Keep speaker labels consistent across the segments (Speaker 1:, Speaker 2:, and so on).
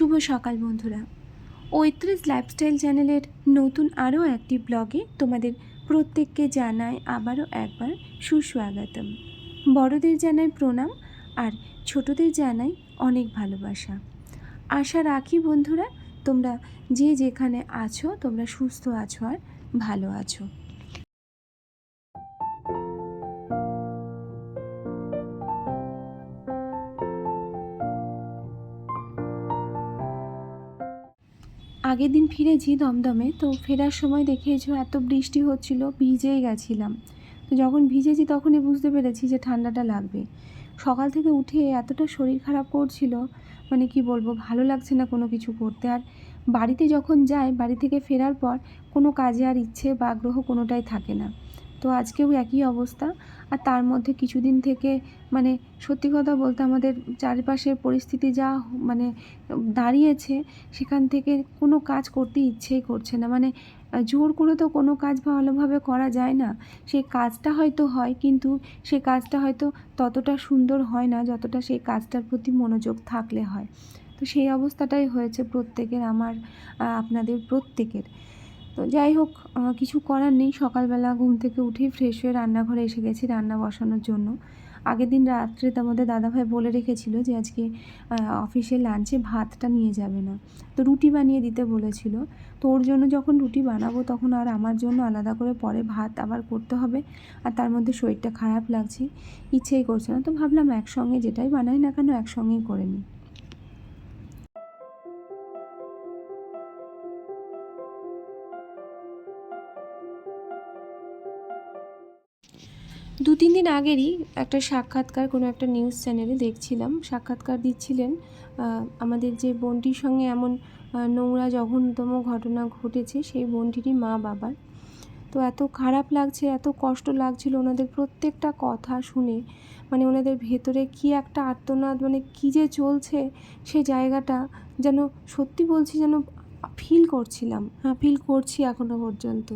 Speaker 1: শুভ সকাল বন্ধুরা। ঐত্রিশ লাইফস্টাইল চ্যানেলের নতুন আরও একটি ব্লগে তোমাদের প্রত্যেককে জানাই আবারও একবার সুস্বাগতম। বড়দের জানাই প্রণাম আর ছোটদের জানাই অনেক ভালোবাসা। আশা রাখি বন্ধুরা, তোমরা যে যেখানে আছো, তোমরা সুস্থ আছো আর ভালো আছো। আগের দিন ফিরেছি দমদমে, তো ফেরার সময় দেখেছ এত বৃষ্টি হচ্ছিল, ভিজেই গেছিলাম। তো যখন ভিজেছি তখনই বুঝতে পেরেছি যে ঠান্ডাটা লাগবে। সকাল থেকে উঠে এতটা শরীর খারাপ করছিল মানে কি বলব, ভালো লাগছে না কোনো কিছু করতে। আর বাড়িতে যখন যাই, বাড়ি থেকে ফেরার পর কোনো কাজে আর ইচ্ছে বা আগ্রহ কোনোটাই থাকে না। তো আজকেও একই অবস্থা। আর তার মধ্যে কিছুদিন থেকে মানে সত্যি কথা বলতে আমাদের চারিপাশের পরিস্থিতি যা মানে দাঁড়িয়েছে, সেখান থেকে কোনো কাজ করতে ইচ্ছেই করছে না। মানে জোর করে তো কোনো কাজ ভালোভাবে করা যায় না। সেই কাজটা হয়তো হয়, কিন্তু সে কাজটা হয়তো ততটা সুন্দর হয় না, যতটা সেই কাজটার প্রতি মনোযোগ থাকলে হয়। তো সেই অবস্থাটাই হয়েছে প্রত্যেকের, আমার আপনাদের প্রত্যেকের। তো যাই হোক কিছু করার নেই। সকালবেলা ঘুম থেকে উঠেই ফ্রেশ হয়ে রান্নাঘরে এসে গেছি রান্না বসানোর জন্য। আগের দিন রাত্রে তার মধ্যে দাদাভাই বলে রেখেছিল যে, আজকে অফিসে লাঞ্চে ভাতটা নিয়ে যাবে না। তো রুটি বানিয়ে দিতে বলেছিল। তো ওর জন্য যখন রুটি বানাবো, তখন আর আমার জন্য আলাদা করে পরে ভাত আবার করতে হবে। আর তার মধ্যে শরীরটা খারাপ লাগছে, ইচ্ছেই করছে না। তো ভাবলাম একসঙ্গে যেটাই বানাই না কেন, একসঙ্গেই করে নিই। দু তিন দিন আগেরই একটা সাক্ষাৎকার, কোনো একটা নিউজ চ্যানেলে দেখছিলাম। সাক্ষাৎকার দিচ্ছিলেন আমাদের যে বোনটির সঙ্গে এমন নোংরা, জঘন্যতম ঘটনা ঘটেছে, সেই বোনটিরই মা বাবার। তো এত খারাপ লাগছে, এত কষ্ট লাগছিল ওনাদের প্রত্যেকটা কথা শুনে। মানে ওনাদের ভেতরে কি একটা আর্তনাদ মানে কী যে চলছে সে জায়গাটা যেন সত্যি বলছি যেন ফিল করছিলাম। হ্যাঁ ফিল করছি এখনও পর্যন্ত।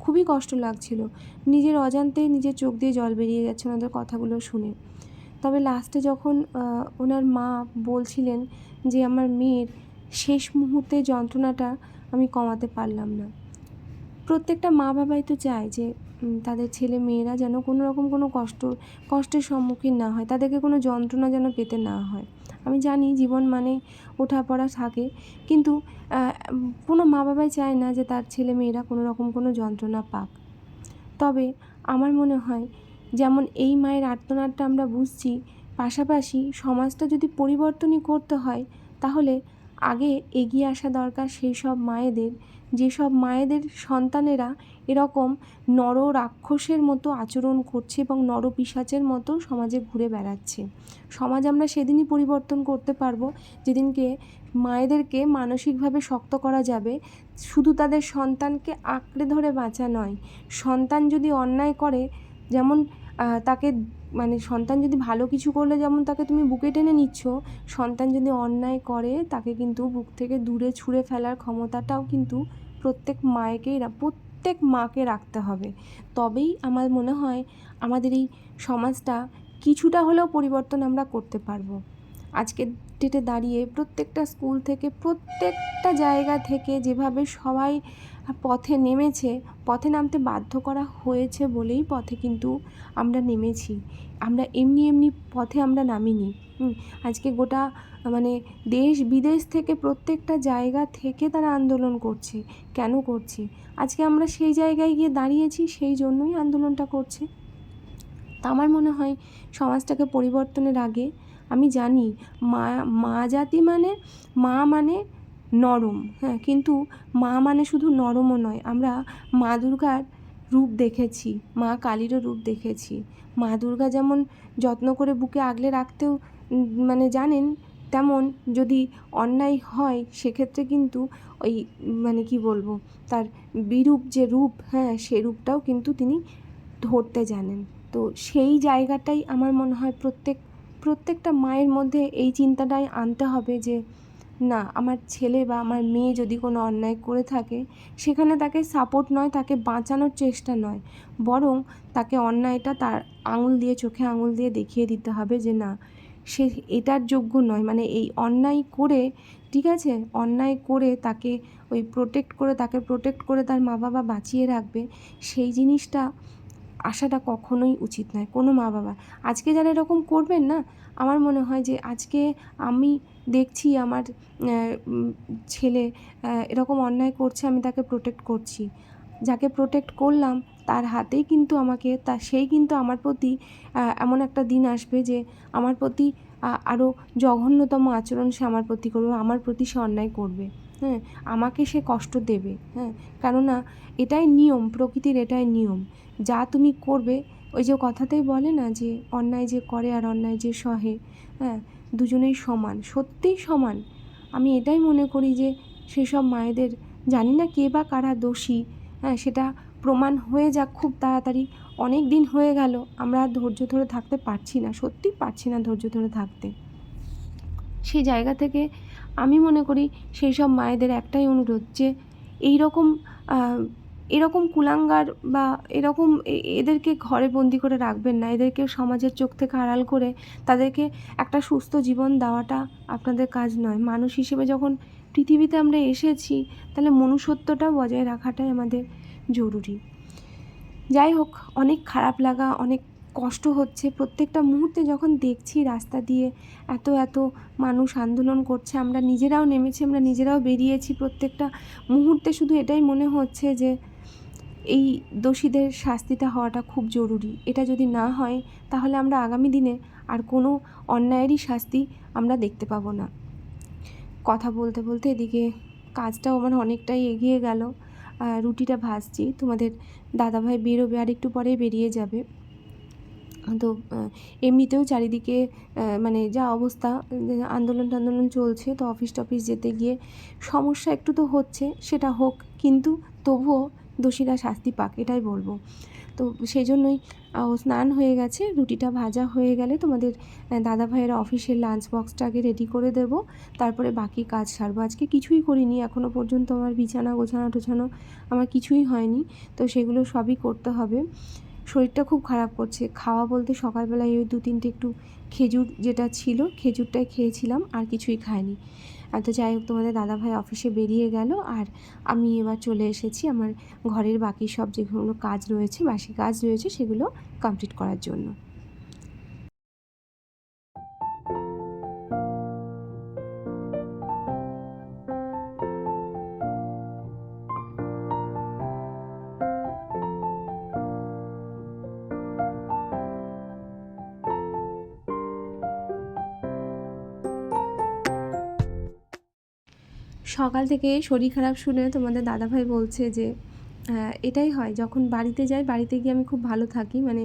Speaker 1: খুবই কষ্ট লাগছিল। নিজের অজান্তেই নিজের চোখ দিয়ে জল বেরিয়ে যাচ্ছে ওনাদের কথাগুলো শুনে। তবে লাস্টে যখন ওনার মা বলছিলেন যে আমার মেয়ের শেষ মুহূর্তে যন্ত্রণাটা আমি কমাতে পারলাম না। প্রত্যেকটা মা বাবাই তো চায় যে তাদের ছেলে মেয়েরা যেন কোনো রকম কোনো কষ্ট, কষ্টের সম্মুখীন না হয়, তাদেরকে কোনো যন্ত্রণা যেন পেতে না হয়। আমি জানি জীবন মানে ওঠা পড়া থাকে। কিন্তু কোনো মা বাবাই চায় না যে তার ছেলে মেয়েরা কোনো রকম কোনো যন্ত্রণা পাক। তবে আমার মনে হয়, যেমন এই মায়ের আর্তনাদটা আমরা বুঝছি, পাশাপাশি সমাজটা যদি পরিবর্তনই করতে হয়, তাহলে আগে এগিয়ে আসা দরকার সেই সব মায়েদের যেসব মায়েদের সন্তানেরা এরকম নর রাক্ষসের মতো আচরণ করছে এবং নর পিশাচের মতো সমাজে ঘুরে বেড়াচ্ছে। সমাজ আমরা সেদিনই পরিবর্তন করতে পারব, যেদিনকে মায়েদেরকে মানসিকভাবে শক্ত করা যাবে। শুধু তাদের সন্তানকে আঁকড়ে ধরে বাঁচা নয়, সন্তান যদি অন্যায় করে যেমন তাকে মানে সন্তান যদি ভালো কিছু করলে যেমন তাকে তুমি বুকে টেনে নিচ্ছ, সন্তান যদি অন্যায় করে, তাকে কিন্তু বুক থেকে দূরে ছুঁড়ে ফেলার ক্ষমতাটাও কিন্তু প্রত্যেক মায়েকেই প্রত্যেক মাকে রাখতে হবে। তবেই আমার মনে হয় আমাদের এই সমাজটা কিছুটা হলেও পরিবর্তন আমরা করতে পারব। আজকের ডেটে দাঁড়িয়ে প্রত্যেকটা স্কুল থেকে প্রত্যেকটা জায়গা থেকে যেভাবে সবাই পথে নেমেছে, পথে নামতে বাধ্য করা হয়েছে বলেই পথে কিন্তু আমরা নেমেছি। আমরা এমনি এমনি পথে আমরা নামিনি। আজকে গোটা মানে দেশ বিদেশ থেকে প্রত্যেকটা জায়গা থেকে তারা আন্দোলন করছে। কেন করছে? আজকে আমরা সেই জায়গায় গিয়ে দাঁড়িয়েছি, সেই জন্যই আন্দোলনটা করছে। তা আমার মনে হয় সমাজটাকে পরিবর্তনের আগে আমি জানি, মা মা জাতি মানে মা মানে নরম হ্যাঁ কিন্তু মা মানে শুধু নরমও নয়, আমরা মা দুর্গার রূপ দেখেছি, মা কালীরও রূপ দেখেছি। মা দুর্গা যেমন যত্ন করে বুকে আগলে রাখতেও মানে জানেন, তেমন যদি অন্যায় হয়, সেক্ষেত্রে কিন্তু ওই মানে কি বলব, তার বিরূপ যে রূপ হ্যাঁ সে রূপটাও কিন্তু তিনি ধরতে জানেন। তো সেই জায়গাটাই আমার মনে হয় প্রত্যেক প্রত্যেকটা মায়ের মধ্যে এই চিন্তাটাই আনতে হবে যে, না, আমার ছেলে বা আমার মেয়ে যদি কোনো অন্যায় করে থাকে, সেখানে তাকে সাপোর্ট নয়, তাকে বাঁচানোর চেষ্টা নয়। বরং তাকে অন্যায়টা তার আঙুল দিয়ে, চোখে আঙুল দিয়ে দেখিয়ে দিতে হবে যে, না, সে এটার যোগ্য নয়। মানে এই অন্যায় করে, ঠিক আছে? অন্যায় করে তাকে ওই প্রোটেক্ট করে, তাকে প্রোটেক্ট করে তার মা বাবা বাঁচিয়ে রাখবে, সেই জিনিসটা আশাটা কখনোই উচিত নয়, কোনো মা বাবা। আজকে যারা এরকম করবেন না, আমার মনে হয় যে আজকে আমি দেখছি আমার ছেলে এরকম অন্যায় করছে, আমি তাকে প্রোটেক্ট করছি। যাকে প্রোটেক্ট করলাম, তার হাতেই কিন্তু আমাকে, তা সেই কিন্তু আমার প্রতি এমন একটা দিন আসবে যে আমার প্রতি আরও জঘন্যতম আচরণ সে আমার প্রতি করবে, আমার প্রতি সে অন্যায় করবে। হ্যাঁ আমাকে সে কষ্ট দেবে হ্যাঁ। কেননা এটাই নিয়ম, প্রকৃতির এটাই নিয়ম। যা তুমি করবে, ওই যে কথাতেই বলে না যে অন্যায় যে করে আর অন্যায় যে সহে হ্যাঁ দুজনেই সমান, সত্যিই সমান। আমি এটাই মনে করি যে সেসব মায়েদের, জানি না কে বা কারা দোষী হ্যাঁ সেটা প্রমাণ হয়ে যাক খুব তাড়াতাড়ি। অনেক দিন হয়ে গেল, আমরা ধৈর্য ধরে থাকতে পারছি না, সত্যিই পারছি না ধৈর্য ধরে থাকতে। সেই জায়গা থেকে আমি মনে করি সেই সব মায়েদের একটাই অনুরোধ যে এই রকম এরকম কুলাঙ্গার বা এরকম এদেরকে ঘরে বন্দি করে রাখবেন না, এদেরকে সমাজের চোখ থেকে আড়াল করে তাদেরকে একটা সুস্থ জীবন দেওয়াটা আপনাদের কাজ নয়। মানুষ হিসেবে যখন পৃথিবীতে আমরা এসেছি, তাহলে মনুষ্যত্বটা বজায় রাখাটাই আমাদের জরুরি। যাই হোক, অনেক খারাপ লাগা, অনেক কষ্ট হচ্ছে। প্রত্যেকটা মুহূর্তে যখন দেখছি রাস্তা দিয়ে এত এত মানুষ আন্দোলন করছে, আমরা নিজেরাও নেমেছি, আমরা নিজেরাও বেরিয়েছি। প্রত্যেকটা মুহূর্তে শুধু এটাই মনে হচ্ছে যে, এই দোষীদের শাস্তিটা হওয়াটা খুব জরুরি। এটা যদি না হয়, তাহলে আমরা আগামী দিনে আর কোনো অন্যায়েরই শাস্তি আমরা দেখতে পাবো না। কথা বলতে বলতে এদিকে কাজটাও আমার অনেকটাই এগিয়ে গেল। রুটিটা ভাজছি। তোমাদের দাদাভাই বেরোবে, আর একটু পরেই বেরিয়ে যাবে। তো এমনিতেও চারিদিকে মানে যা অবস্থা, আন্দোলন টান্দোলন চলছে, তো অফিস টফিস যেতে গিয়ে সমস্যা একটু তো হচ্ছে, সেটা হোক, কিন্তু তবুও দোষীরা শাস্তি পাক, এটাই বলব। তো সেই জন্যই স্নান হয়ে গেছে, রুটিটা ভাজা হয়ে গেলে তোমাদের দাদা ভাইয়ের অফিসের লাঞ্চ বক্সটাকে রেডি করে দেব। তারপরে বাকি কাজ সারবো। আজকে কিছুই করিনি এখনও পর্যন্ত আমার বিছানা গোছানো টোছানো আমার কিছুই হয়নি, তো সেগুলো সবই করতে হবে। শরীরটা খুব খারাপ করছে। খাওয়া বলতে সকালবেলায় ওই দু তিনটে একটু খেজুর যেটা ছিল, খেজুরটাই খেয়েছিলাম, আর কিছুই খায়নি আর তো যাই হোক, তোমাদের দাদাভাই অফিসে বেরিয়ে গেল, আর আমি এবার চলে এসেছি আমার ঘরের বাকি সব যেগুলো কাজ রয়েছে, বাসি কাজ রয়েছে, সেগুলো কমপ্লিট করার জন্য। সকাল থেকে শরীর খারাপ শুনে তোমাদের দাদাভাই বলছে যে এটাই হয়, যখন বাড়িতে যাই, বাড়িতে গিয়ে আমি খুব ভালো থাকি মানে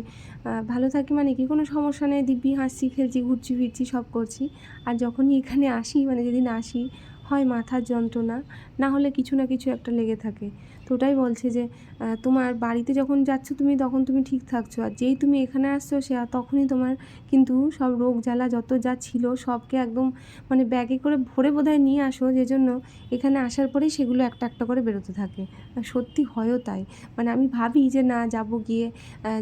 Speaker 1: ভালো থাকি মানে কি, কোনো সমস্যা নেই, দিব্যি হাসছি, খেলছি, ঘুরছি, ফিরছি, সব করছি। আর যখনই এখানে আসি মানে যেদিন আসি, হয় মাথার যন্ত্রণা, না হলে কিছু না কিছু একটা লেগে থাকে। তো ওটাই বলছে যে তোমার বাড়িতে যখন যাচ্ছ তুমি, তখন তুমি ঠিক থাকছো। আর যেই তুমি এখানে আসছো, সে তখনই তোমার কিন্তু সব রোগ জ্বালা যত যা ছিল, সবকে একদম মানে ব্যাগে করে ভরে বোধহয় নিয়ে আসো। যে জন্য এখানে আসার পরেই সেগুলো একটা একটা করে বেরোতে থাকে। সত্যি হয়ও তাই। মানে আমি ভাবি যে, না, যাব গিয়ে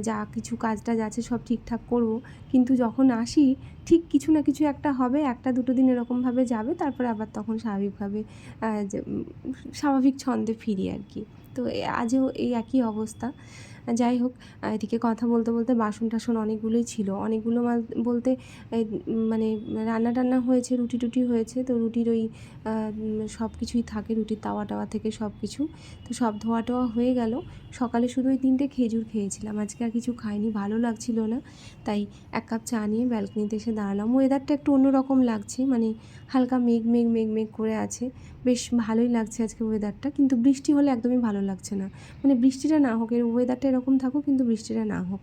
Speaker 1: যা কিছু কাজ টাজ আছে, সব ঠিকঠাক করব। কিন্তু যখন আসি, ঠিক কিছু না কিছু একটা হবে, একটা দুটো দিন এরকমভাবে যাবে, তারপরে আবার তখন স্বাভাবিকভাবে স্বাভাবিক ছন্দে ফিরি আর কি। তো আজও এই একই অবস্থা। যাই হোক, এদিকে কথা বলতে বলতে বাসন টাসন অনেকগুলোই ছিল। অনেকগুলো বলতে মানে রান্না টান্না হয়েছে, রুটি টুটি হয়েছে, তো রুটির ওই সব কিছুই থাকে, রুটির তাওয়া টাওয়া থেকে সব কিছু। তো সব ধোয়া টোয়া হয়ে গেল। সকালে শুধু ওই তিনটে খেজুর খেয়েছিলাম। আজকে আর কিছু খাইনি, ভালো লাগছিল না। তাই এক কাপ চা নিয়ে ব্যালকনিতে এসে দাঁড়ালাম। ওয়েদারটা একটু অন্যরকম লাগছে মানে হালকা মেঘ মেঘ মেঘ মেঘ করে আছে। বেশ ভালোই লাগছে আজকে ওয়েদারটা, কিন্তু বৃষ্টি হলে একদমই ভালো লাগছে না। মানে বৃষ্টিটা না হোক, এর ওয়েদারটা এরকম থাকুক, কিন্তু বৃষ্টিটা না হোক।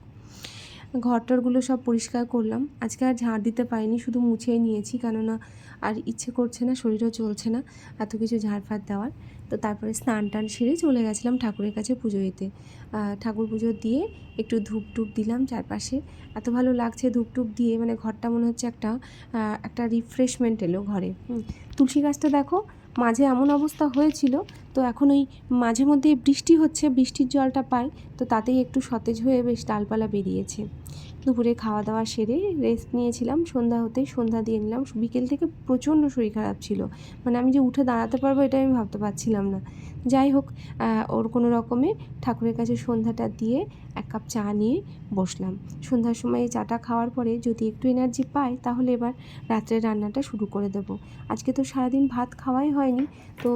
Speaker 1: ঘরটরগুলো সব পরিষ্কার করলাম। আজকে আর ঝাড় দিতে পারিনি, শুধু মুছেই নিয়েছি, কেননা আর ইচ্ছে করছে না, শরীরও চলছে না এত কিছু ঝাড় ফাড় দেওয়ার। তো তারপরে স্নান টান সেরে চলে গেছিলাম ঠাকুরের কাছে পুজো দিতে। ঠাকুর পুজো দিয়ে একটু ধূপ টুপ দিলাম চারপাশে। এত ভালো লাগছে ধূপ টুপ দিয়ে মানে ঘরটা মনে হচ্ছে একটা একটা রিফ্রেশমেন্ট এলো ঘরে। তুলসী গাছটা দেখো, মাঝে এমন অবস্থা হয়েছিল তো এখন ওই মাঝে মধ্যে বৃষ্টি হচ্ছে, বৃষ্টির জলটা পাই, তো তাতেই একটু সতেজ হয়ে বেশ ডালপালা বেরিয়েছে। দুপুরে খাওয়া দাওয়া সেরে রেস্ট নিয়েছিলাম, সন্ধ্যা হতেই সন্ধ্যা দিয়ে নিলাম। বিকেল থেকে প্রচণ্ড শরীর খারাপ ছিল। মানে আমি যে উঠে দাঁড়াতে পারব এটা আমি ভাবতে পারছিলাম না। যাই হোক ওর কোনো রকমে ঠাকুরের কাছে সন্ধ্যাটা দিয়ে এক কাপ চা নিয়ে বসলাম। সন্ধ্যার সময় এই চাটা খাওয়ার পরে যদি একটু এনার্জি পাই, তাহলে এবার রাত্রে রান্নাটা শুরু করে দেবো। আজকে তো সারাদিন ভাত খাওয়াই হয়নি, তো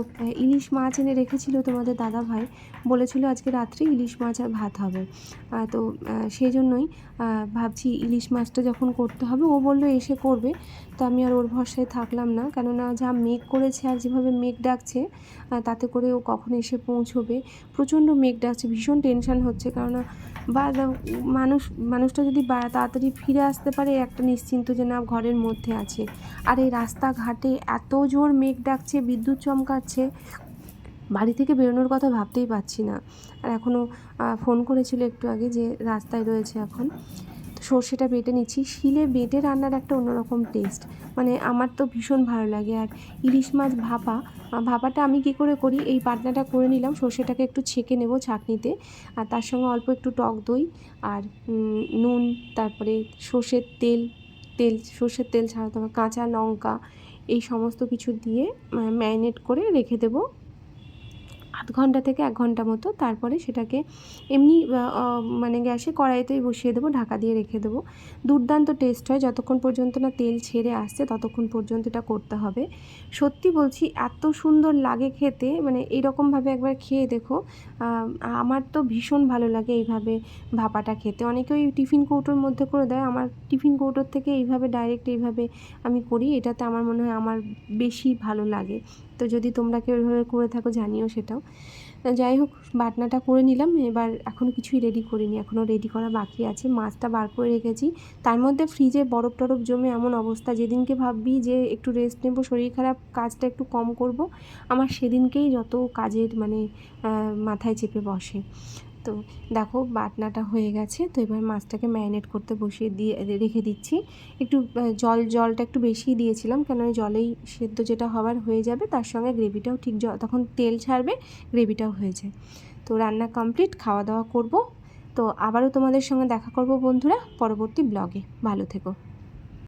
Speaker 1: ইলিশ মাছ এনে রেখেছিল তোমাদের দাদা ভাই বলেছিল আজকে রাত্রে ইলিশ মাছ আর ভাত হবে। তো সেই জন্যই ভাবছি ইলিশ মাছটা যখন করতে হবে, ও বলল এসে করবে। তো আমি আর ওর ভরসায় থাকলাম না, কেননা যা মেঘ করেছে আর যেভাবে মেঘ ডাকছে তাতে করে ও কখন এসে পৌঁছবে। প্রচণ্ড মেঘ ডাকছে, ভীষণ টেনশন হচ্ছে, কেননা বা মানুষ, মানুষটা যদি তাড়াতাড়ি ফিরে আসতে পারে, একটা নিশ্চিন্ত যে না, ঘরের মধ্যে আছে। আর এই রাস্তাঘাটে এত জোর মেঘ ডাকছে, বিদ্যুৎ চমকাচ্ছে বাড়ি থেকে বেরোনোর কথা ভাবতেই পারছি না। আর এখনও ফোন করেছিল একটু আগে যে রাস্তায় রয়েছে এখন। সর্ষেটা বেটে নিচ্ছি। শিলে বেটে রান্নার একটা অন্যরকম টেস্ট মানে আমার তো ভীষণ ভালো লাগে। আর ইলিশ মাছ ভাপা ভাপাটা আমি কী করে করি? এই পাতনাটা করে নিলাম, সর্ষেটাকে একটু ছেঁকে নেব ছাঁকনিতে। আর তার সঙ্গে অল্প একটু টক দই আর নুন, তারপরে সর্ষের তেল তেল, সর্ষের তেল ছাড়া তোমার কাঁচা লঙ্কা, এই সমস্ত কিছু দিয়ে ম্যারিনেট করে রেখে দেবো। আধ ঘণ্টা থেকে এক ঘণ্টা মতো তারপরে সেটাকে এমনি মানে গ্যাসে কড়াইতেই বসিয়ে দেবো, ঢাকা দিয়ে রেখে দেবো। দুর্দান্ত টেস্ট হয়, যতক্ষণ পর্যন্ত না তেল ছেড়ে আসছে, ততক্ষণ পর্যন্ত এটা করতে হবে। সত্যি বলছি, এত সুন্দর লাগে খেতে মানে এইরকমভাবে একবার খেয়ে দেখো। আমার তো ভীষণ ভালো লাগে এইভাবে ভাপাটা খেতে। অনেকে ওই টিফিন কৌটোর মধ্যে করে দেয়, আমার টিফিন কৌটোর থেকে এইভাবে ডাইরেক্ট এইভাবে আমি করি, এটাতে আমার মনে হয় আমার বেশি ভালো লাগে। তো যদি তোমরা কেউ এভাবে করে থাকো, জানিও সেটাও। যাই হোক, বাটনাটা করে নিলাম। এবার এখনও কিছুই রেডি করিনি এখনও রেডি করা বাকি আছে। মাছটা বার করে রেখেছি। তার মধ্যে ফ্রিজে বরফ টরফ জমে এমন অবস্থা, যেদিনকে ভাববি যে একটু রেস্ট নেব, শরীর খারাপ, কাজটা একটু কম করব, আমার সেদিনকেই যত কাজের মানে মাথায় চেপে বসে। তো দেখো বাটনাটা হয়ে গেছে, তো এবার মাছটাকে ম্যারিনেট করতে বসিয়ে দিয়ে রেখে দিচ্ছি। একটু জল, জলটা একটু বেশিই দিয়েছিলাম কেন জলেই সেদ্ধ যেটা হওয়ার হয়ে যাবে, তার সঙ্গে গ্রেভিটাও ঠিক তখন তেল ছাড়বে, গ্রেভিটাও হয়ে যায় তো রান্না কমপ্লিট খাওয়া দাওয়া করব। তো আবারও তোমাদের সঙ্গে দেখা করব বন্ধুরা, পরবর্তী ব্লগে। ভালো থেকো।